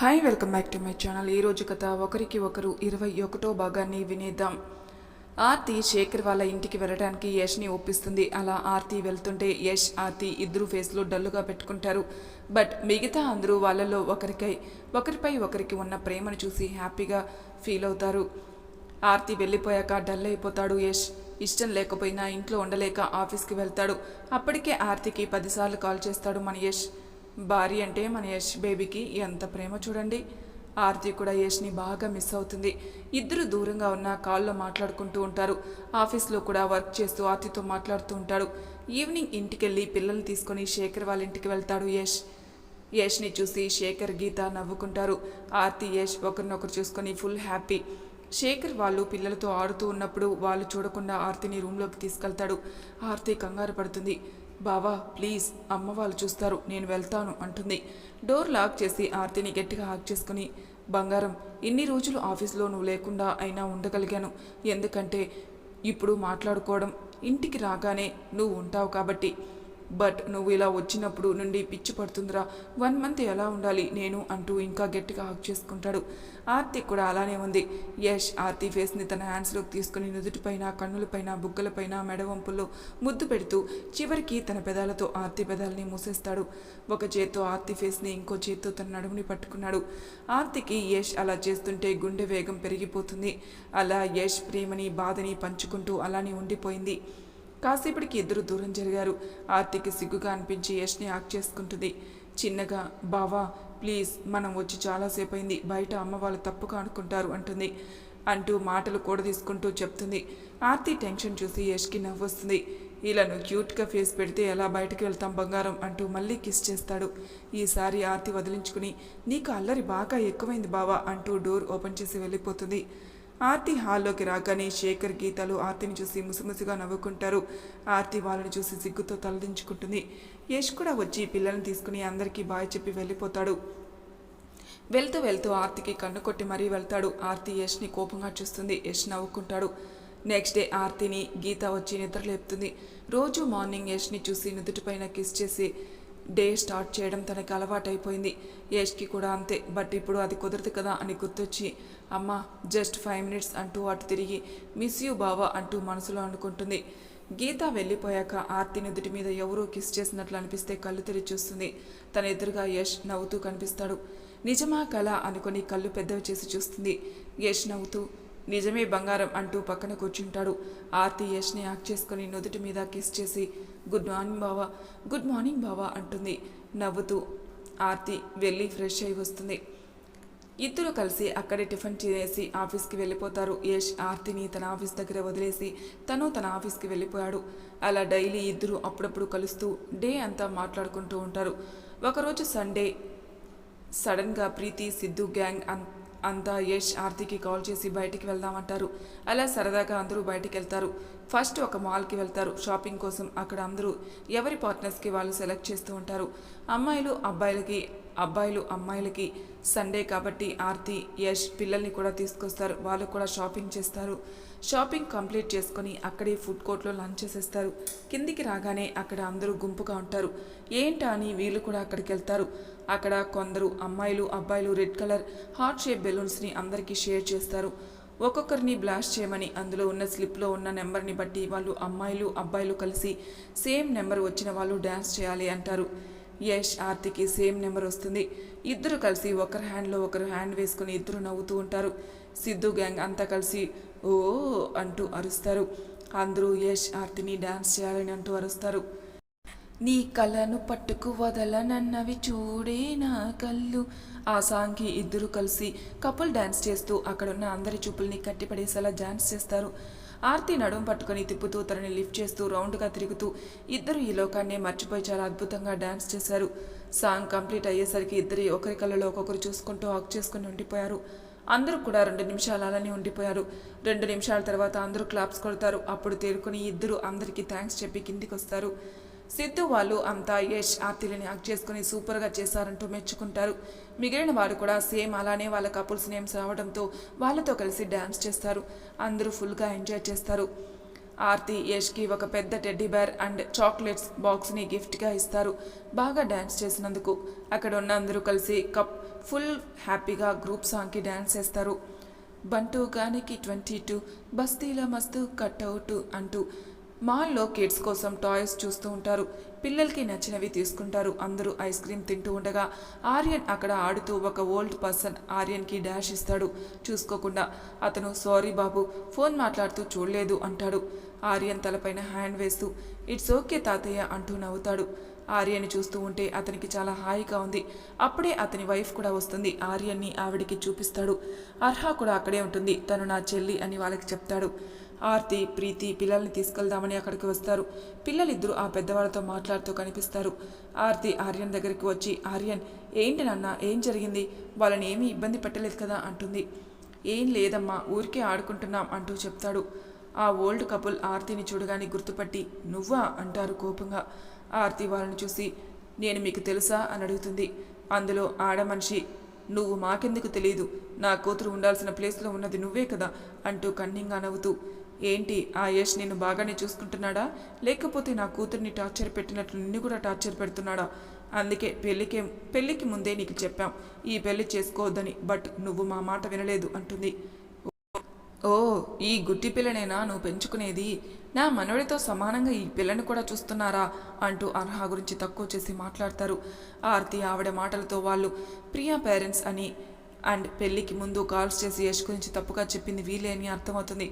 Hi welcome back to my channel ఈరోజు కథ ఒకరికి ఒకరు ఇరవై ఒకటో భాగాన్ని వినేద్దాం. ఆర్తి శేఖర్ వాళ్ళ ఇంటికి వెళ్ళడానికి యష్ని ఒప్పిస్తుంది. అలా ఆర్తి వెళ్తుంటే యష్ ఆర్తి ఇద్దరు ఫేస్లో డల్లుగా పెట్టుకుంటారు. బట్ మిగతా అందరూ వాళ్ళలో ఒకరికై ఒకరిపై ఒకరికి ఉన్న ప్రేమను చూసి హ్యాపీగా ఫీల్ అవుతారు. ఆర్తి వెళ్ళిపోయాక డల్ అయిపోతాడు యష్. ఇష్టం లేకపోయినా ఇంట్లో ఉండలేక ఆఫీస్కి వెళ్తాడు. అప్పటికే ఆర్తికి పదిసార్లు కాల్ చేస్తాడు మన యష్. భార్య అంటే మన యష్ బేబీకి ఎంత ప్రేమ చూడండి. ఆర్తి కూడా యష్ని బాగా మిస్ అవుతుంది. ఇద్దరు దూరంగా ఉన్న కాల్లో మాట్లాడుకుంటూ ఉంటారు. ఆఫీస్లో కూడా వర్క్ చేస్తూ ఆర్తితో మాట్లాడుతూ ఉంటాడు. ఈవినింగ్ ఇంటికెళ్ళి పిల్లల్ని తీసుకొని శేఖర్ వాళ్ళ ఇంటికి వెళ్తాడు యష్. యష్ని చూసి శేఖర్ గీత నవ్వుకుంటారు. ఆర్తి యష్ ఒకరినొకరు చూసుకొని ఫుల్ హ్యాపీ. శేఖర్ వాళ్ళు పిల్లలతో ఆడుతూ ఉన్నప్పుడు వాళ్ళు చూడకుండా ఆర్తిని రూమ్లోకి తీసుకెళ్తాడు. ఆర్తి కంగారు పడుతుంది. బావా ప్లీజ్ అమ్మ వాళ్ళు చూస్తారు నేను వెళ్తాను అంటుంది. డోర్ లాక్ చేసి ఆర్తిని గట్టిగా హాక్ చేసుకుని బంగారం ఇన్ని రోజులు ఆఫీస్లో నువ్వు లేకుండా అయినా ఉండగలిగాను. ఎందుకంటే ఇప్పుడు మాట్లాడుకోవడం ఇంటికి రాగానే నువ్వు ఉంటావు కాబట్టి. బట్ నువ్వు ఇలా వచ్చినప్పుడు నుండి పిచ్చి పడుతుందిరా. వన్ మంత్ ఎలా ఉండాలి? నేను అంటూ ఇంకా గట్టిగా హక్ చేసుకుంటాడు. ఆర్తి కూడా అలానే ఉంది. యష్ ఆర్తి ఫేస్ని తన హ్యాండ్స్లోకి తీసుకుని నుదుటిపైన కన్నులపైన బుగ్గలపైన మెడవంపుల్లో ముద్దు పెడుతూ చివరికి తన పెదాలతో ఆర్తి పెదాలని మూసేస్తాడు. ఒక చేత్తో ఆర్తి ఫేస్ని ఇంకో చేత్తో తన నడుముని పట్టుకున్నాడు. ఆర్తికి యష్ అలా చేస్తుంటే గుండె వేగం పెరిగిపోతుంది. అలా యష్ ప్రేమని బాధని పంచుకుంటూ అలానే ఉండిపోయింది. కాసేపటికి ఇద్దరు దూరం జరిగారు. ఆర్తికి సిగ్గుగా అనిపించి యష్ని యాక్ట్ చేసుకుంటుంది. చిన్నగా బావా ప్లీజ్ మనం వచ్చి చాలాసేపు అయింది బయట అమ్మ వాళ్ళు తప్పుగా అనుకుంటారు అంటుంది. అంటూ మాటలు కూడా తీసుకుంటూ చెప్తుంది. ఆర్తి టెన్షన్ చూసి యష్కి నవ్వొస్తుంది. ఇలా నువ్వు క్యూట్గా ఫేస్ పెడితే ఎలా బయటకు వెళ్తాం బంగారం? అంటూ మళ్ళీ కిస్ చేస్తాడు. ఈసారి ఆర్తి వదిలించుకుని నీకు అల్లరి బాగా ఎక్కువైంది బావా అంటూ డోర్ ఓపెన్ చేసి వెళ్ళిపోతుంది. ఆర్తి హాల్లోకి రాగానే శేఖర్ గీతలు ఆర్తిని చూసి ముసిముసిగా నవ్వుకుంటారు. ఆర్తి వాళ్ళని చూసి సిగ్గుతో తలదించుకుంటుంది. యష్ కూడా వచ్చి పిల్లల్ని తీసుకుని అందరికీ బాయ్ చెప్పి వెళ్ళిపోతాడు. వెళ్తూ వెళ్తూ ఆర్తికి కన్ను కొట్టి మరీ వెళ్తాడు. ఆర్తి యష్ని కోపంగా చూస్తుంది. యష్ నవ్వుకుంటాడు. నెక్స్ట్ డే ఆర్తిని గీత వచ్చి నిద్ర లేపుతుంది రోజు మార్నింగ్ యష్ని చూసి నుదుటిపైన కిస్ చేసి డే స్టార్ట్ చేయడం తనకి అలవాటైపోయింది. యష్కి కూడా అంతే. బట్ ఇప్పుడు అది కుదరదు కదా అని గుర్తొచ్చి అమ్మ జస్ట్ ఫైవ్ మినిట్స్ అంటూ అటు తిరిగి మిస్ యూ బావా అంటూ మనసులో అనుకుంటుంది. గీత వెళ్ళిపోయాక ఆర్తి నుదుటి మీద ఎవరో కిస్ చేసినట్లు అనిపిస్తే కళ్ళు తెరిచి చూస్తుంది. తన ఎదురుగా యష్ నవ్వుతూ కనిపిస్తాడు. నిజమా కళ? అనుకొని కళ్ళు పెద్దవి చేసి చూస్తుంది. యష్ నవ్వుతూ నిజమే బంగారం అంటూ పక్కన కూర్చుంటాడు. ఆర్తి యష్ని యాక్ చేసుకుని నుదుటి మీద కిస్ చేసి గుడ్ మార్నింగ్ బావా గుడ్ మార్నింగ్ బావా అంటుంది. నవ్వుతూ ఆర్తి వెళ్ళి ఫ్రెష్ అయి వస్తుంది. ఇద్దరు కలిసి అక్కడే టిఫిన్ చేసి ఆఫీస్కి వెళ్ళిపోతారు. యష్ ఆర్తిని తన ఆఫీస్ దగ్గర వదిలేసి తను తన ఆఫీస్కి వెళ్ళిపోయాడు. అలా డైలీ ఇద్దరు అప్పుడప్పుడు కలుస్తూ డే అంతా మాట్లాడుకుంటూ ఉంటారు. ఒకరోజు సండే సడన్గా ప్రీతి సిద్ధు గ్యాంగ్ అన్ అంతా యష్ ఆర్తికి కాల్ చేసి బయటికి వెళ్దామంటారు. అలా సరదాగా అందరూ బయటికి వెళ్తారు ఫస్ట్ ఒక మాల్కి వెళ్తారు. షాపింగ్ కోసం అక్కడ అందరూ ఎవరి పార్ట్నర్స్కి వాళ్ళు సెలెక్ట్ చేస్తూ ఉంటారు. అమ్మాయిలు అబ్బాయిలకి అబ్బాయిలు అమ్మాయిలకి సండే కాబట్టి ఆర్తి యష్ పిల్లల్ని కూడా తీసుకొస్తారు. వాళ్ళు కూడా షాపింగ్ చేస్తారు. షాపింగ్ కంప్లీట్ చేసుకొని అక్కడే ఫుడ్ కోర్ట్లో లంచ్ చేసేస్తారు. కిందికి రాగానే అక్కడ అందరూ గుంపుగా ఉంటారు. ఏంటా అని వీళ్ళు కూడా అక్కడికి వెళ్తారు. అక్కడ కొందరు అమ్మాయిలు అబ్బాయిలు రెడ్ కలర్ హార్ట్ షేప్ బెలూన్స్ని అందరికీ షేర్ చేస్తారు. ఒక్కొక్కరిని బ్లాస్ట్ చేయమని అందులో ఉన్న స్లిప్లో ఉన్న నెంబర్ని బట్టి వాళ్ళు అమ్మాయిలు అబ్బాయిలు కలిసి సేమ్ నెంబర్ వచ్చిన వాళ్ళు డ్యాన్స్ చేయాలి అంటారు. యష్ ఆర్తికి సేమ్ నెంబర్ వస్తుంది. ఇద్దరు కలిసి ఒకరి హ్యాండ్లో ఒకరు హ్యాండ్ వేసుకుని ఇద్దరు నవ్వుతూ ఉంటారు. సిద్ధు గ్యాంగ్ అంతా కలిసి ఓ అంటూ అరుస్తారు. అందరూ యష్ ఆర్తిని డ్యాన్స్ చేయాలని అంటూ అరుస్తారు. నీ కళ్ళను పట్టుకు వదలనన్నవి చూడే నా కళ్ళు. ఆ సాంగ్కి ఇద్దరు కలిసి కపుల్ డ్యాన్స్ చేస్తూ అక్కడున్న అందరి చూపుల్ని కట్టిపడేసేలా డ్యాన్స్ చేస్తారు. ఆర్తి నడుం పట్టుకొని తిప్పుతూ తనని లిఫ్ట్ చేస్తూ రౌండ్గా తిరుగుతూ ఇద్దరు ఈ లోకాన్ని మర్చిపోయి చాలా అద్భుతంగా డ్యాన్స్ చేశారు. సాంగ్ కంప్లీట్ అయ్యేసరికి ఇద్దరి ఒకరి కళ్ళలో ఒక్కొక్కరు చూసుకుంటూ హాక్ చేసుకుని ఉండిపోయారు. అందరూ కూడా రెండు నిమిషాలు అలానే ఉండిపోయారు. రెండు నిమిషాల తర్వాత అందరూ క్లాప్స్ కొడతారు. అప్పుడు తేరుకొని ఇద్దరు అందరికీ థ్యాంక్స్ చెప్పి కిందికి వస్తారు సిద్ధు వాళ్ళు అంతా యష్ ఆర్తిలని యాక్ట్ చేసుకుని సూపర్గా చేశారంటూ మెచ్చుకుంటారు. మిగిలిన వారు కూడా సేమ్ అలానే వాళ్ళ కపుల్స్ నేమ్స్ రావడంతో వాళ్ళతో కలిసి డ్యాన్స్ చేస్తారు. అందరూ ఫుల్గా ఎంజాయ్ చేస్తారు. ఆర్తి యష్కి ఒక పెద్ద టెడ్డీ బేర్ అండ్ చాక్లెట్స్ బాక్స్ని గిఫ్ట్గా ఇస్తారు. బాగా డ్యాన్స్ చేసినందుకు అక్కడ ఉన్న అందరూ కలిసి కప్ ఫుల్ హ్యాపీగా గ్రూప్ సాంగ్కి డ్యాన్స్ చేస్తారు. బంటూ గానికి ట్వంటీ టూ బస్తీల మస్తు కట్అవుట్ అంటూ మాల్లో కిడ్స్ కోసం టాయ్స్ చూస్తూ ఉంటారు. పిల్లలకి నచ్చినవి తీసుకుంటారు. అందరూ ఐస్ క్రీమ్ తింటూ ఉండగా ఆర్యన్ అక్కడ ఆడుతూ ఒక ఓల్డ్ పర్సన్ ఆర్యన్కి డాష్ ఇస్తాడు. చూసుకోకుండా అతను సారీ బాబు ఫోన్ మాట్లాడుతూ చూడలేదు అంటాడు. ఆర్యన్ తలపైన హ్యాండ్ వేస్తూ ఇట్స్ ఓకే తాతయ్య అంటూ నవ్వుతాడు. ఆర్యని చూస్తూ ఉంటే అతనికి చాలా హాయిగా ఉంది. అప్పుడే అతని వైఫ్ కూడా వస్తుంది. ఆర్యన్ని ఆవిడికి చూపిస్తాడు. అర్హ కూడా అక్కడే ఉంటుంది. తను నా చెల్లి అని వాళ్ళకి చెప్తాడు. ఆర్తి ప్రీతి పిల్లల్ని తీసుకెళ్దామని అక్కడికి వస్తారు. పిల్లలిద్దరూ ఆ పెద్దవాళ్ళతో మాట్లాడుతూ కనిపిస్తారు. ఆర్తి ఆర్యన్ దగ్గరికి వచ్చి ఆర్యన్ ఏంటి నాన్న? ఏం జరిగింది? వాళ్ళని ఏమీ ఇబ్బంది పెట్టలేదు కదా? అంటుంది. ఏం లేదమ్మా ఊరికే ఆడుకుంటున్నాం అంటూ చెప్తాడు. ఆ ఓల్డ్ కపుల్ ఆర్తిని చూడగానే గుర్తుపట్టి నువ్వా? అంటారు కోపంగా. ఆర్తి వాళ్ళని చూసి నేను మీకు తెలుసా? అని అడుగుతుంది. అందులో ఆడ మనిషి నువ్వు మాకెందుకు తెలియదు నా కూతురు ఉండాల్సిన ప్లేస్లో ఉన్నది నువ్వే కదా? అంటూ కన్నింగా నవ్వుతూ ఏంటి ఆ యష్ నిన్ను బాగానే చూసుకుంటున్నాడా? లేకపోతే నా కూతుర్ని టార్చర్ పెట్టినట్లు నిన్ను కూడా టార్చర్ పెడుతున్నాడా? అందుకే పెళ్ళికి పెళ్ళికి ముందే నీకు చెప్పాం. ఈ పెళ్ళి చేసుకోవద్దని బట్ నువ్వు మా మాట వినలేదు అంటుంది. ఓ ఈ గుట్టి పిల్లనేనా నువ్వు పెంచుకునేది? నా మనవడితో సమానంగా ఈ పిల్లని కూడా చూస్తున్నారా? అంటూ అర్హ గురించి తక్కువ చేసి మాట్లాడతారు. ఆర్తి ఆవిడ మాటలతో వాళ్ళు ప్రియా పేరెంట్స్ అని అండ్ పెళ్ళికి ముందు కాల్స్ చేసి యశ్ గురించి తప్పుగా చెప్పింది వీలే అని అర్థమవుతుంది.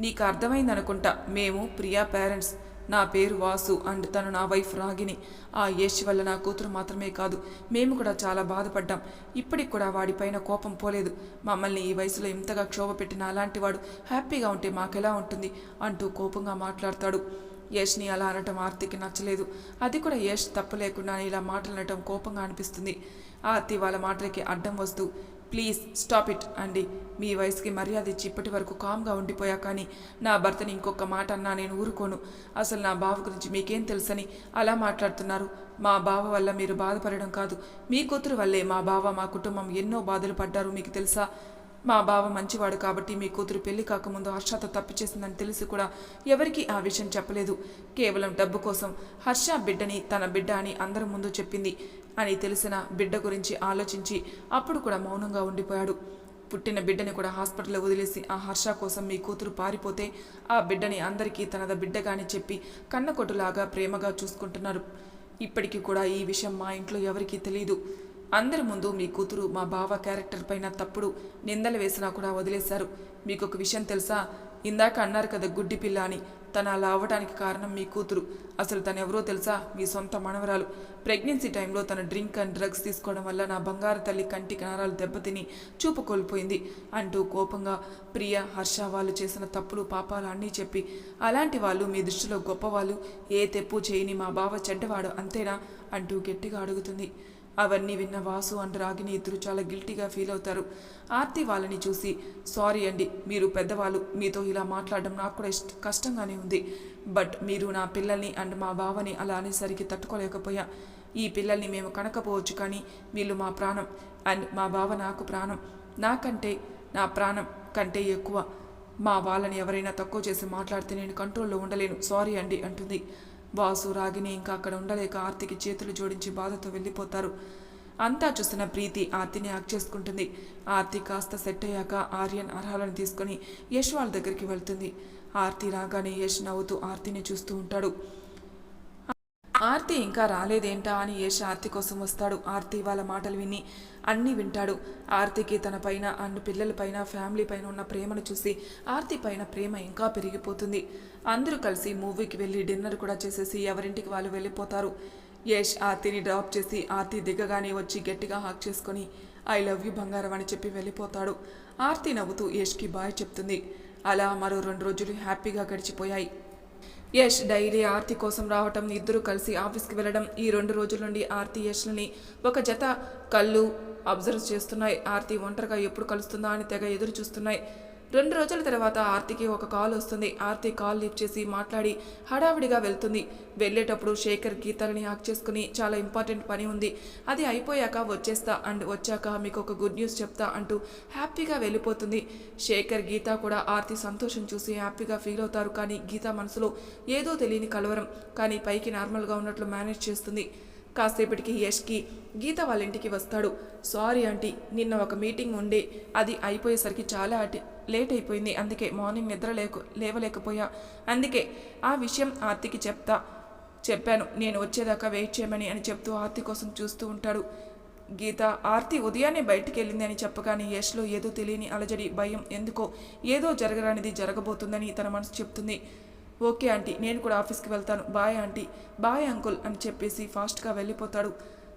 నీకు అర్థమైంది అనుకుంటా మేము ప్రియా పేరెంట్స్. నా పేరు వాసు అండ్ తను నా వైఫ్ రాగిని ఆ యష్ వల్ల నా కూతురు మాత్రమే కాదు మేము కూడా చాలా బాధపడ్డాం. ఇప్పటికి కూడా వాడిపైన కోపం పోలేదు. మమ్మల్ని ఈ వయసులో ఇంతగా క్షోభ పెట్టిన అలాంటి వాడు హ్యాపీగా ఉంటే మాకెలా ఉంటుంది? అంటూ కోపంగా మాట్లాడతాడు. యష్ని అలా అనటం ఆర్తికి నచ్చలేదు. అది కూడా యష్ తప్పు లేకుండా ఇలా మాట్లాడటం కోపంగా అనిపిస్తుంది. ఆర్తి వాళ్ళ మాటలకి అడ్డం వస్తూ ప్లీజ్ స్టాప్ ఇట్ అండి మీ వయసుకి మర్యాద ఇచ్చి ఇప్పటి వరకు కామ్గా ఉండిపోయా కానీ నా భర్తని ఇంకొక మాట అన్నా నేను ఊరుకోను. అసలు నా బావ గురించి మీకేం తెలుసని అలా మాట్లాడుతున్నారు. మా బావ వల్ల మీరు బాధపడడం కాదు. మీ కూతురు వల్లే మా బావ మా కుటుంబం ఎన్నో బాధలు పడ్డారు మీకు తెలుసా? మా బావ మంచివాడు కాబట్టి మీ కూతురు పెళ్ళి కాకముందు హర్షతో తప్పు చేసిందని తెలిసి కూడా ఎవరికీ ఆ విషయం చెప్పలేదు. కేవలం డబ్బు కోసం హర్ష బిడ్డని తన బిడ్డ అని అందరి ముందు చెప్పింది అని తెలిసిన బిడ్డ గురించి ఆలోచించి అప్పుడు కూడా మౌనంగా ఉండిపోయాడు. పుట్టిన బిడ్డని కూడా హాస్పిటల్లో వదిలేసి ఆ హర్ష కోసం మీ కూతురు పారిపోతే ఆ బిడ్డని అందరికీ తనద బిడ్డగాని చెప్పి కన్నకొట్టులాగా ప్రేమగా చూసుకుంటున్నారు. ఇప్పటికీ కూడా ఈ విషయం మా ఇంట్లో ఎవరికీ తెలియదు అందరి ముందు మీ కూతురు మా బావ క్యారెక్టర్ పైన తప్పుడు నిందలు వేసినా కూడా వదిలేశారు. మీకు ఒక విషయం తెలుసా? ఇందాక అన్నారు కదా గుడ్డి పిల్ల అని. తను అలా అవ్వడానికి కారణం మీ కూతురు. అసలు తను ఎవరో తెలుసా? మీ సొంత మనవరాలు. ప్రెగ్నెన్సీ టైంలో తన డ్రింక్ అండ్ డ్రగ్స్ తీసుకోవడం వల్ల నా బంగారు తల్లి కంటి కనరాలు దెబ్బతిని చూపు కోల్పోయింది అంటూ కోపంగా ప్రియ హర్ష వాళ్ళు చేసిన తప్పులు పాపాలు అన్నీ చెప్పి అలాంటి వాళ్ళు మీ దృష్టిలో గొప్పవాళ్ళు. ఏ తెప్పు చేయని మా బావ చెడ్డవాడు అంతేనా? అంటూ గట్టిగా అడుగుతుంది. అవన్నీ విన్న వాసు అండ్ రాగిని ఇద్దరు చాలా గిల్టీగా ఫీల్ అవుతారు. ఆర్తి వాళ్ళని చూసి సారీ అండి మీరు పెద్దవాళ్ళు మీతో ఇలా మాట్లాడడం నాకు కూడా ఇష్ట కష్టంగానే ఉంది. బట్ మీరు నా పిల్లల్ని అండ్ మా బావని అలా అనేసరికి తట్టుకోలేకపోయా. ఈ పిల్లల్ని మేము కనకపోవచ్చు కానీ వీళ్ళు మా ప్రాణం అండ్ మా బావ నాకు ప్రాణం. నాకంటే నా ప్రాణం కంటే ఎక్కువ. మా వాళ్ళని ఎవరైనా తక్కువ చేసి మాట్లాడితే నేను కంట్రోల్లో ఉండలేను. సారీ అండి అంటుంది. వాసు రాగిని ఇంకా అక్కడ ఉండలేక ఆర్తికి చేతులు జోడించి బాధతో వెళ్ళిపోతారు. అంతా చూస్తున్న ప్రీతి ఆర్తిని యాక్ చేసుకుంటుంది. ఆర్తి కాస్త సెట్ అయ్యాక ఆర్యన్ అర్హాలను తీసుకొని యశ్ వాళ్ళ దగ్గరికి వెళ్తుంది. ఆర్తి రాగానే యశ్ నవ్వుతూ ఆర్తిని చూస్తూ ఉంటాడు. ఆర్తి ఇంకా రాలేదేంటా అని యశ్ ఆర్తి కోసం వస్తాడు. ఆర్తి వాళ్ళ మాటలు విని అన్నీ వింటాడు. ఆర్తికి తన పైన అండ్ పిల్లల పైన ఫ్యామిలీ పైన ఉన్న ప్రేమను చూసి ఆర్తి పైన ప్రేమ ఇంకా పెరిగిపోతుంది. అందరూ కలిసి మూవీకి వెళ్ళి డిన్నర్ కూడా చేసేసి ఎవరింటికి వాళ్ళు వెళ్ళిపోతారు. యేష్ ఆర్తిని డ్రాప్ చేసి ఆర్తి దిగగానే వచ్చి గట్టిగా హాక్ చేసుకొని ఐ లవ్ యూ బంగారం అని చెప్పి వెళ్ళిపోతాడు. ఆర్తి నవ్వుతూ యష్కి బాయ్ చెప్తుంది. అలా మరో రెండు రోజులు హ్యాపీగా గడిచిపోయాయి. యష్ డైలీ ఆర్తి కోసం రావటం ఇద్దరు కలిసి ఆఫీస్కి వెళ్ళడం ఈ రెండు రోజుల నుండి ఆర్తి యష్ని ఒక జత కళ్ళు అబ్జర్వ్ చేస్తున్నాయి. ఆర్తి ఒంటరిగా ఎప్పుడు కలుస్తుందా అని తెగ ఎదురు చూస్తున్నాయి. రెండు రోజుల తర్వాత ఆర్తికి ఒక కాల్ వస్తుంది. ఆర్తి కాల్ లిఫ్ట్ చేసి మాట్లాడి హడావిడిగా వెళ్తుంది. వెళ్ళేటప్పుడు శేఖర్ గీతలని హాక్ చేసుకుని చాలా ఇంపార్టెంట్ పని ఉంది. అది అయిపోయాక వచ్చేస్తా అండ్ వచ్చాక మీకు ఒక గుడ్ న్యూస్ చెప్తా అంటూ హ్యాపీగా వెళ్ళిపోతుంది. శేఖర్ గీత కూడా ఆర్తి సంతోషం చూసి హ్యాపీగా ఫీల్ అవుతారు కానీ గీత మనసులో ఏదో తెలియని కలవరం. కానీ పైకి నార్మల్గా ఉన్నట్లు మేనేజ్ చేస్తుంది. కాసేపటికి యష్కి గీత వాళ్ళ ఇంటికి వస్తాడు. సారీ ఆంటీ నిన్న ఒక మీటింగ్ ఉండే అది అయిపోయేసరికి చాలా లేట్ అయిపోయింది అందుకే మార్నింగ్ నిద్ర లేక లేవలేకపోయా. అందుకే ఆ విషయం ఆర్తికి చెప్తా చెప్పాను. నేను వచ్చేదాకా వెయిట్ చేయమని అని చెప్తూ ఆర్తి కోసం చూస్తూ ఉంటాడు. గీత ఆర్తి ఉదయాన్నే బయటికి వెళ్ళింది అని చెప్పగానే యష్లో ఏదో తెలియని అలజడి భయం ఎందుకో ఏదో జరగరానిది జరగబోతుందని తన మనసు చెప్తుంది. Okay aunty. నేను కూడా ఆఫీస్కి వెళ్తాను. Bye aunty. బాయ్ అంకుల్ అని చెప్పేసి ఫాస్ట్గా వెళ్ళిపోతాడు.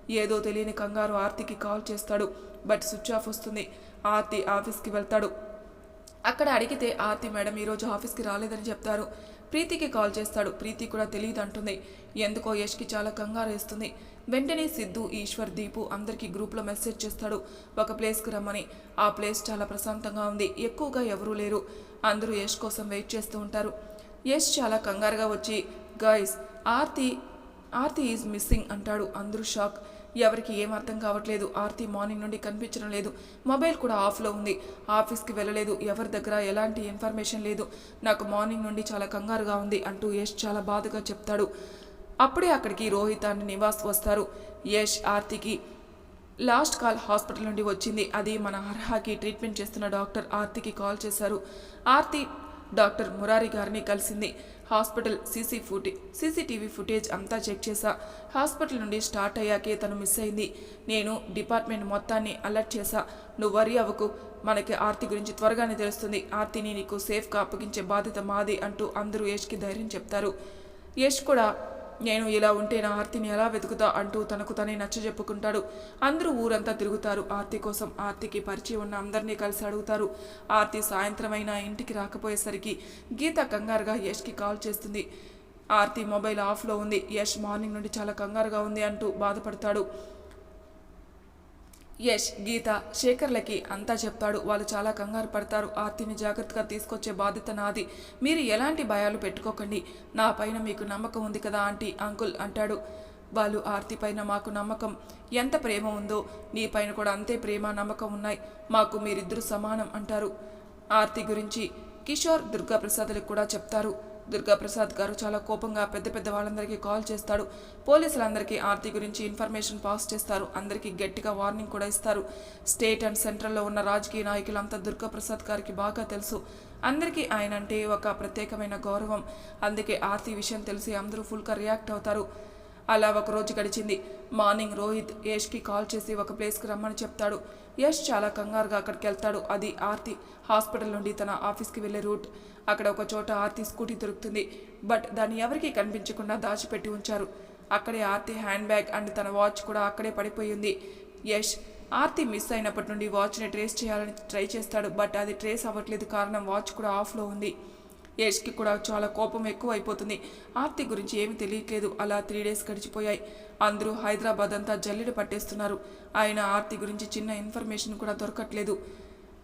ఏదో తెలియని కంగారు ఆర్తికి కాల్ చేస్తాడు. బట్ స్విచ్ ఆఫ్ వస్తుంది. ఆర్తి ఆఫీస్కి వెళ్తాడు. అక్కడ అడిగితే ఆర్తి మేడం ఈరోజు ఆఫీస్కి రాలేదని చెప్తారు. ప్రీతికి కాల్ చేస్తాడు. ప్రీతి కూడా తెలియదు అంటుంది. ఎందుకో యష్కి చాలా కంగారు వేస్తుంది. వెంటనే సిద్ధు ఈశ్వర్ దీపు అందరికీ గ్రూప్లో మెసేజ్ చేస్తాడు. ఒక ప్లేస్కి రమ్మని. ఆ ప్లేస్ చాలా ప్రశాంతంగా ఉంది. ఎక్కువగా ఎవరూ లేరు. అందరూ యష్ కోసం వెయిట్ చేస్తూ ఉంటారు. యష్ చాలా కంగారుగా వచ్చి guys Aarti Aarti is missing అంటాడు అందరూ షాక్. ఎవరికి ఏం అర్థం కావట్లేదు ఆర్తి మార్నింగ్ నుండి కనిపించడం లేదు. మొబైల్ కూడా ఆఫ్లో ఉంది. ఆఫీస్కి వెళ్ళలేదు ఎవరి దగ్గర ఎలాంటి ఇన్ఫర్మేషన్ లేదు. నాకు మార్నింగ్ నుండి చాలా కంగారుగా ఉంది అంటూ యష్ చాలా బాధగా చెప్తాడు. అప్పుడే అక్కడికి రోహిత్ అండ్ నివాస్ వస్తారు. యష్ ఆర్తికి లాస్ట్ కాల్ హాస్పిటల్ నుండి వచ్చింది. అది మన అర్హాకి ట్రీట్మెంట్ చేస్తున్న డాక్టర్ ఆర్తికి కాల్ చేశారు. ఆర్తి డాక్టర్ మురారి గారిని కలిసింది. హాస్పిటల్ సీసీ ఫుటే సీసీటీవీ ఫుటేజ్ అంతా చెక్ చేశా. హాస్పిటల్ నుండి స్టార్ట్ అయ్యాకే తను మిస్ అయింది. నేను డిపార్ట్మెంట్ మొత్తాన్ని అలర్ట్ చేశా. నువ్వు వరి అవ్వకు. మనకి ఆర్తి గురించి త్వరగానే తెలుస్తుంది. ఆర్తిని నీకు సేఫ్గా అప్పగించే బాధ్యత మాది అంటూ అందరూ యష్కి ధైర్యం చెప్తారు. యష్ కూడా నేను ఇలా ఉంటే నా ఆర్తిని ఎలా వెతుకుతా అంటూ తనకు తనే నచ్చ చెప్పుకుంటాడు. అందరూ ఊరంతా తిరుగుతారు. ఆర్తి కోసం ఆర్తికి పరిచయం ఉన్న అందరినీ కలిసి అడుగుతారు. ఆర్తి సాయంత్రమైన ఇంటికి రాకపోయేసరికి గీత కంగారుగా యష్కి కాల్ చేస్తుంది. ఆర్తి మొబైల్ ఆఫ్లో ఉంది. యష్ మార్నింగ్ నుండి చాలా కంగారుగా ఉంది అంటూ బాధపడతాడు. యష్ గీత శేఖర్లకి అంతా చెప్తాడు. వాళ్ళు చాలా కంగారు పడతారు. ఆర్తిని జాగ్రత్తగా తీసుకొచ్చే బాధ్యత నాది. మీరు ఎలాంటి భయాలు పెట్టుకోకండి. నా పైన మీకు నమ్మకం ఉంది కదా ఆంటీ అంకుల్ అంటాడు. వాళ్ళు ఆర్తి పైన మాకు నమ్మకం. ఎంత ప్రేమ ఉందో నీ పైన కూడా అంతే ప్రేమ నమ్మకం ఉన్నాయి. మాకు మీరిద్దరూ సమానం అంటారు. ఆర్తి గురించి కిషోర్ దుర్గాప్రసాద్లకు కూడా చెప్తారు. దుర్గాప్రసాద్ గారు చాలా కోపంగా పెద్ద పెద్ద వాళ్ళందరికీ కాల్ చేస్తాడు. పోలీసులందరికీ ఆర్తి గురించి ఇన్ఫర్మేషన్ పాస్ చేస్తారు. అందరికీ గట్టిగా వార్నింగ్ కూడా ఇస్తారు. స్టేట్ అండ్ సెంట్రల్లో ఉన్న రాజకీయ నాయకులంతా దుర్గాప్రసాద్ గారికి బాగా తెలుసు. అందరికీ ఆయన అంటే ఒక ప్రత్యేకమైన గౌరవం. అందుకే ఆర్తి విషయం తెలిసి అందరూ ఫుల్గా రియాక్ట్ అవుతారు. అలా ఒక రోజు గడిచింది. మార్నింగ్ రోహిత్ యష్కి కాల్ చేసి ఒక ప్లేస్కి రమ్మని చెప్తాడు. యష్ చాలా కంగారుగా అక్కడికి వెళ్తాడు. అది ఆర్తి. హాస్పిటల్ నుండి తన ఆఫీస్కి వెళ్ళే రూట్. అక్కడ ఒక చోట ఆర్తి స్కూటీ దొరుకుతుంది. బట్ దాన్ని ఎవరికీ కనిపించకుండా దాచిపెట్టి ఉంచారు. అక్కడే ఆర్తి హ్యాండ్ బ్యాగ్ అండ్ తన వాచ్ కూడా అక్కడే పడిపోయింది యష్ ఆర్తి మిస్ అయినప్పటి నుండి వాచ్ని ట్రేస్ చేయాలని ట్రై చేస్తాడు. బట్ అది ట్రేస్ అవ్వట్లేదు. కారణం వాచ్ కూడా ఆఫ్లో ఉంది. యష్కి కూడా చాలా కోపం ఎక్కువ అయిపోతుంది ఆర్తి గురించి ఏమీ తెలియట్లేదు. అలా త్రీ డేస్ గడిచిపోయాయి. అందరూ హైదరాబాద్ అంతా జల్లెడ పట్టేస్తున్నారు. ఆయన ఆర్తి గురించి చిన్న ఇన్ఫర్మేషన్ కూడా దొరకట్లేదు.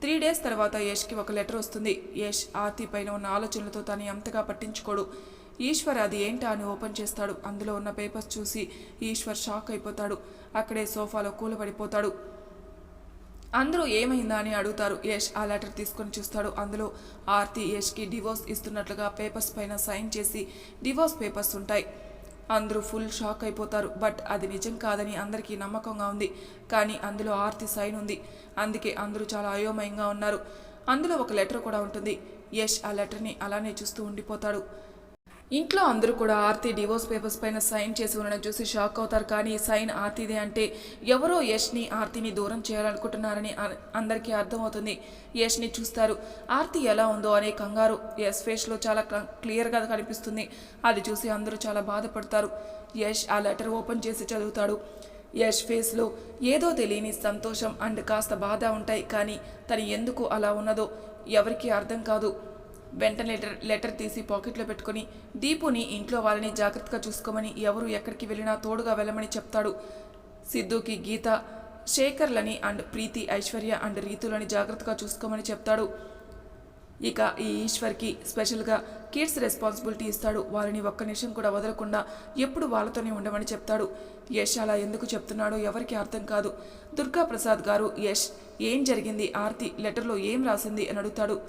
త్రీ డేస్ తర్వాత యష్కి ఒక లెటర్ వస్తుంది. యష్ ఆర్తి పైన ఉన్న ఆలోచనలతో తను అంతగా పట్టించుకోడు. ఈశ్వర్ అది ఏంటా అని ఓపెన్ చేస్తాడు. అందులో ఉన్న పేపర్స్ చూసి ఈశ్వర్ షాక్ అయిపోతాడు. అక్కడే సోఫాలో కూలబడిపోతాడు. అందరూ ఏమైందా అని అడుగుతారు. యష్ ఆ లెటర్ తీసుకొని చూస్తాడు. అందులో ఆర్తి యష్కి డివోర్స్ ఇస్తున్నట్లుగా పేపర్స్ పైన సైన్ చేసి డివోర్స్ పేపర్స్ ఉంటాయి. అందరూ ఫుల్ షాక్ అయిపోతారు. బట్ అది నిజం కాదని అందరికీ నమ్మకంగా ఉంది. కానీ అందులో ఆర్తి సైన్ ఉంది. అందుకే అందరూ చాలా అయోమయంగా ఉన్నారు. అందులో ఒక లెటర్ కూడా ఉంటుంది. యష్ ఆ లెటర్ని అలానే చూస్తూ ఉండిపోతాడు. ఇంట్లో అందరూ కూడా ఆర్తి డివోర్స్ పేపర్స్ పైన సైన్ చేసి ఉండడం చూసి షాక్ అవుతారు. కానీ సైన్ ఆర్తిదే అంటే ఎవరో యష్ని ఆర్తిని దూరం చేయాలనుకుంటున్నారని అందరికీ అర్థమవుతుంది. యష్ని చూస్తారు. ఆర్తి ఎలా ఉందో అనే కంగారు యష్ ఫేస్లో చాలా క్లియర్గా కనిపిస్తుంది. అది చూసి అందరూ చాలా బాధపడతారు. యష్ ఆ లెటర్ ఓపెన్ చేసి చదువుతాడు. యష్ ఫేస్లో ఏదో తెలియని సంతోషం అండ్ కాస్త బాధ ఉంటాయి. కానీ తను ఎందుకు అలా ఉన్నదో ఎవరికీ అర్థం కాదు. వెంటనే లెటర్ లెటర్ తీసి పాకెట్లో పెట్టుకొని దీపుని ఇంట్లో వాళ్ళని జాగ్రత్తగా చూసుకోమని ఎవరు ఎక్కడికి వెళ్ళినా తోడుగా వెళ్ళమని చెప్తాడు. సిద్ధుకి గీత శేఖర్లని అండ్ ప్రీతి ఐశ్వర్య అండ్ రీతులని జాగ్రత్తగా చూసుకోమని చెప్తాడు. ఇక ఈ ఈశ్వర్కి స్పెషల్గా కిడ్స్ రెస్పాన్సిబిలిటీ ఇస్తాడు. వారిని ఒక్క నిమిషం కూడా వదలకుండా ఎప్పుడు వాళ్ళతోనే ఉండమని చెప్తాడు. యష్ అలా ఎందుకు చెప్తున్నాడో ఎవరికి అర్థం కాదు. దుర్గా ప్రసాద్ గారు యష్ ఏం జరిగింది? ఆర్తి లెటర్లో ఏం రాసింది? అని అడుగుతాడు.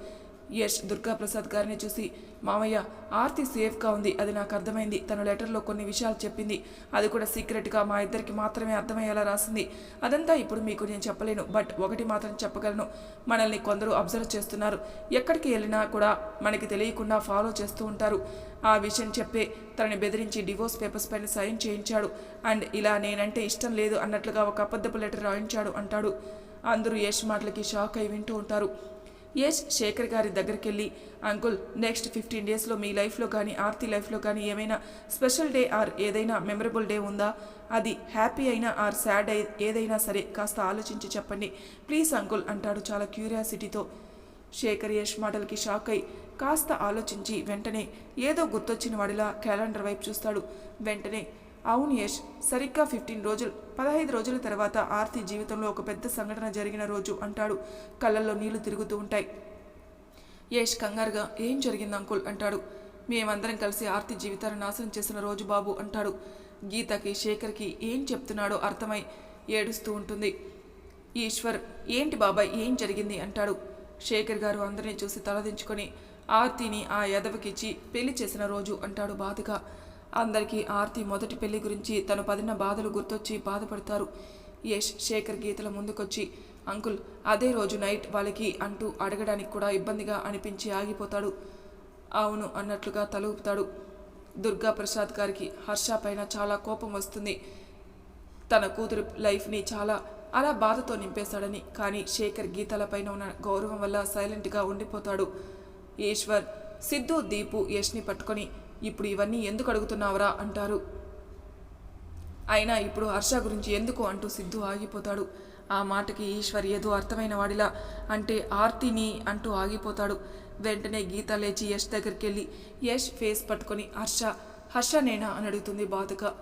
యష్ దుర్గాప్రసాద్ గారిని చూసి మామయ్య ఆర్తి సేఫ్గా ఉంది. అది నాకు అర్థమైంది. తన లెటర్లో కొన్ని విషయాలు చెప్పింది. అది కూడా సీక్రెట్గా మా ఇద్దరికి మాత్రమే అర్థమయ్యేలా రాసింది. అదంతా ఇప్పుడు మీకు నేను చెప్పలేను. బట్ ఒకటి మాత్రం చెప్పగలను. మనల్ని కొందరు అబ్జర్వ్ చేస్తున్నారు. ఎక్కడికి వెళ్ళినా కూడా మనకి తెలియకుండా ఫాలో చేస్తూ ఉంటారు. ఆ విషయం చెప్పే తనని బెదిరించి డివోర్స్ పేపర్స్ పైన సైన్ చేయించాడు. అండ్ ఇలా నేనంటే ఇష్టం లేదు అన్నట్లుగా ఒక అబద్ధపు లెటర్ రాయించాడు అంటాడు. అందరూ యష్ మాటలకి షాక్ అయి వింటూ ఉంటారు. యష్ శేఖర్ గారి దగ్గరికి వెళ్ళి అంకుల్ నెక్స్ట్ ఫిఫ్టీన్ డేస్లో మీ లైఫ్లో కానీ ఆర్తి లైఫ్లో కానీ ఏమైనా స్పెషల్ డే ఆర్ ఏదైనా మెమరబుల్ డే ఉందా? అది హ్యాపీ అయినా ఆర్ సాడ్ అయి ఏదైనా సరే కాస్త ఆలోచించి చెప్పండి. ప్లీజ్ అంకుల్ అంటాడు చాలా క్యూరియాసిటీతో శేఖర్ యష్ మాటలకి షాక్ అయి కాస్త ఆలోచించి వెంటనే ఏదో గుర్తొచ్చిన వాడిలా క్యాలెండర్ వైపు చూస్తాడు. వెంటనే అవును యష్. సరిగ్గా ఫిఫ్టీన్ రోజులు పదహైదు రోజుల తర్వాత ఆర్తి జీవితంలో ఒక పెద్ద సంఘటన జరిగిన రోజు అంటాడు. కళ్ళల్లో నీళ్ళు తిరుగుతూ ఉంటాయి. యష్ కంగారుగా ఏం జరిగింది అంకుల్? అంటాడు. మేమందరం కలిసి ఆర్తి జీవితాన్ని నాశనం చేసిన రోజు బాబు అంటాడు. గీతకి శేఖర్కి ఏం చెప్తున్నాడో అర్థమై ఏడుస్తూ ఉంటుంది. ఈశ్వర్ ఏంటి బాబాయ్? ఏం జరిగింది? అంటాడు. శేఖర్ గారు అందరినీ చూసి తలదించుకొని ఆర్తిని ఆ యదవకిచ్చి పెళ్ళి చేసిన రోజు అంటాడు బాధగా. అందరికీ ఆర్తి మొదటి పెళ్ళి గురించి తను పదిన బాధలు గుర్తొచ్చి బాధపడతారు. యష్ శేఖర్ గీతల ముందుకొచ్చి అంకుల్ అదే రోజు నైట్ వాళ్ళకి అంటూ అడగడానికి కూడా ఇబ్బందిగా అనిపించి ఆగిపోతాడు. అవును అన్నట్లుగా తలూపుతాడు. దుర్గా ప్రసాద్ గారికి హర్ష పైన చాలా కోపం వస్తుంది. తన కూతురు లైఫ్ని చాలా అలా బాధతో నింపేశాడని కానీ శేఖర్ గీతలపైన ఉన్న గౌరవం వల్ల సైలెంట్గా ఉండిపోతాడు. ఈశ్వర్ సిద్ధు దీపు యష్ని పట్టుకొని ఇప్పుడు ఇవన్నీ ఎందుకు అడుగుతున్నావురా? అంటారు. అయినా ఇప్పుడు హర్ష గురించి ఎందుకు అంటూ సిద్ధు ఆగిపోతాడు? ఆ మాటకి ఈశ్వర్ ఏదో అర్థమైన వాడిలా అంటే ఆర్తిని అంటూ ఆగిపోతాడు. వెంటనే గీత లేచి యష్ దగ్గరికి వెళ్ళి యష్ ఫేస్ పట్టుకొని హర్ష హర్ష నేనా అని అడుగుతుంది బాధగా.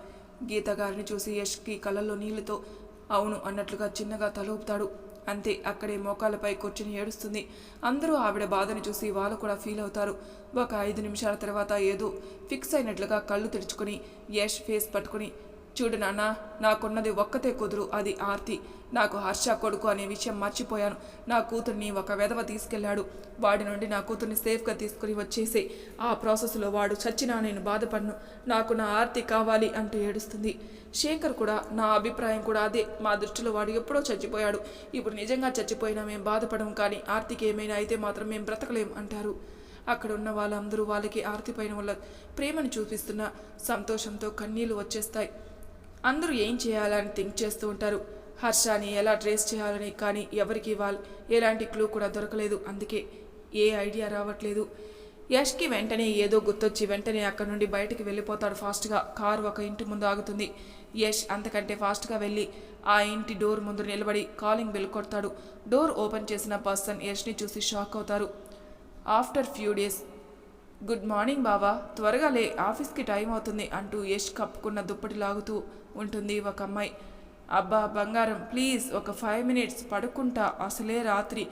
గీత గారిని చూసి యష్కి కళ్ళల్లో నీళ్ళతో అవును అన్నట్లుగా చిన్నగా తలూపుతాడు. అంతే అక్కడే మోకాళ్ళపై కూర్చుని ఏడుస్తుంది. అందరూ ఆవిడ బాధను చూసి వాళ్ళు కూడా ఫీల్ అవుతారు. ఒక ఐదు నిమిషాల తర్వాత ఏదో ఫిక్స్ అయినట్లుగా కళ్ళు తెరుచుకొని యష్ ఫేస్ పట్టుకొని చూడు నాన్న నాకున్నది ఒక్కతే కుదురు అది ఆర్తి. నాకు హర్ష కొడుకు అనే విషయం మర్చిపోయాను. నా కూతుర్ని ఒక వెధవ తీసుకెళ్ళాడు వాడి నుండి నా కూతుర్ని సేఫ్గా తీసుకుని వచ్చేసి ఆ ప్రాసెస్లో వాడు చచ్చినా నేను బాధపడను. నాకు నా ఆర్తి కావాలి అంటూ ఏడుస్తుంది. శేఖర్ కూడా నా అభిప్రాయం కూడా అదే. మా దృష్టిలో వాడు ఎప్పుడో చచ్చిపోయాడు. ఇప్పుడు నిజంగా చచ్చిపోయినా మేము బాధపడము కానీ ఆర్తికి ఏమైనా అయితే మాత్రం మేము బ్రతకలేం అంటారు. అక్కడ ఉన్న వాళ్ళందరూ వాళ్ళకి ఆర్తి పైన వల్ల ప్రేమను చూపిస్తున్న సంతోషంతో కన్నీళ్ళు వచ్చేస్తాయి. అందరూ ఏం చేయాలని థింక్ చేస్తూ ఉంటారు. హర్షాని ఎలా ట్రేస్ చేయాలని కానీ ఎవరికి వాళ్ళ ఎలాంటి క్లూ కూడా దొరకలేదు. అందుకే ఏ ఐడియా రావట్లేదు. యష్కి వెంటనే ఏదో గుర్తొచ్చి వెంటనే అక్కడ నుండి బయటకు వెళ్ళిపోతాడు ఫాస్ట్గా కారు ఒక ఇంటి ముందు ఆగుతుంది. యష్ అంతకంటే ఫాస్ట్గా వెళ్ళి ఆ ఇంటి డోర్ ముందు నిలబడి కాలింగ్ బెల్ కొడతాడు. డోర్ ఓపెన్ చేసిన పర్సన్ యష్ని చూసి షాక్ అవుతారు. After few days good morning బావా త్వరగా లే ఆఫీస్కి టైం అవుతుంది అంటూ యష్ కప్పుకున్న దుప్పటి లాగుతూ ఉంటుంది. ఒక అమ్మాయి అబ్బా బంగారం ప్లీజ్ ఒక ఫైవ్ మినిట్స్ పడుకుంటా అసలే రాత్రి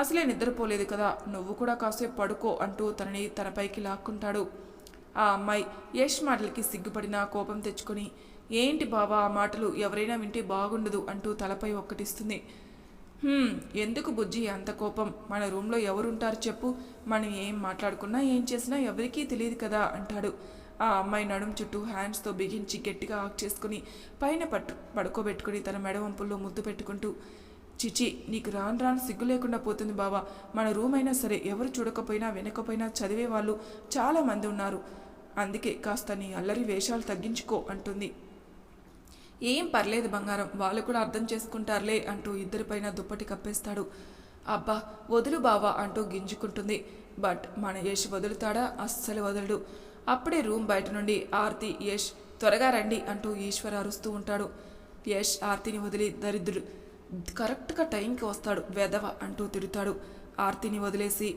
అసలే నిద్రపోలేదు కదా నువ్వు కూడా కాసేపు పడుకో అంటూ తనని తనపైకి లాక్కుంటాడు. ఆ అమ్మాయి యష్ మాటలకి సిగ్గుపడిన కోపం తెచ్చుకొని ఏంటి బావా ఆ మాటలు ఎవరైనా వింటే బాగుండదు అంటూ తలపై ఒక్కటిస్తుంది. ఎందుకు బుజ్జి అంత కోపం? మన రూమ్లో ఎవరుంటారు చెప్పు మనం ఏం మాట్లాడుకున్నా ఏం చేసినా ఎవరికీ తెలియదు కదా అంటాడు. ఆ అమ్మాయి నడుం చుట్టూ హ్యాండ్స్తో బిగించి గట్టిగా ఆక్ చేసుకుని పైన పట్టు పడుకోబెట్టుకుని తన మెడ వంపుల్లో ముద్దు పెట్టుకుంటూ చిచి నీకు రాను రాను సిగ్గు లేకుండా పోతుంది బావా. మన రూమ్ అయినా సరే ఎవరు చూడకపోయినా వినకపోయినా చదివే వాళ్ళు చాలామంది ఉన్నారు. అందుకే కాస్త నీ అల్లరి వేషాలు తగ్గించుకో అంటుంది. ఏం పర్లేదు బంగారం వాళ్ళు కూడా అర్థం చేసుకుంటారులే అంటూ ఇద్దరిపైన దుప్పటి కప్పేస్తాడు. అబ్బా వదులు బావా అంటూ గింజుకుంటుంది. బట్ మన యష్ వదులుతాడా? అస్సలు వదలడు. అప్పుడే రూమ్ బయట నుండి ఆర్తి యష్ త్వరగా రండి అంటూ ఈశ్వర్ అరుస్తూ ఉంటాడు. యష్ ఆర్తిని వదిలి దరిద్రుడు కరెక్ట్గా టైంకి వస్తాడు వెధవ అంటూ తిడతాడు ఆర్తిని వదిలేసి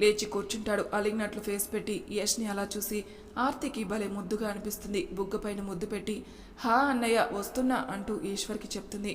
లేచి కూర్చుంటాడు. అలిగినట్లు ఫేస్ పెట్టి యష్ని అలా చూసి ఆర్తికి భలే ముద్దుగా అనిపిస్తుంది. బుగ్గపైన ముద్దు పెట్టి హా అన్నయ్య వస్తున్నా అంటూ ఈశ్వర్కి చెప్తుంది.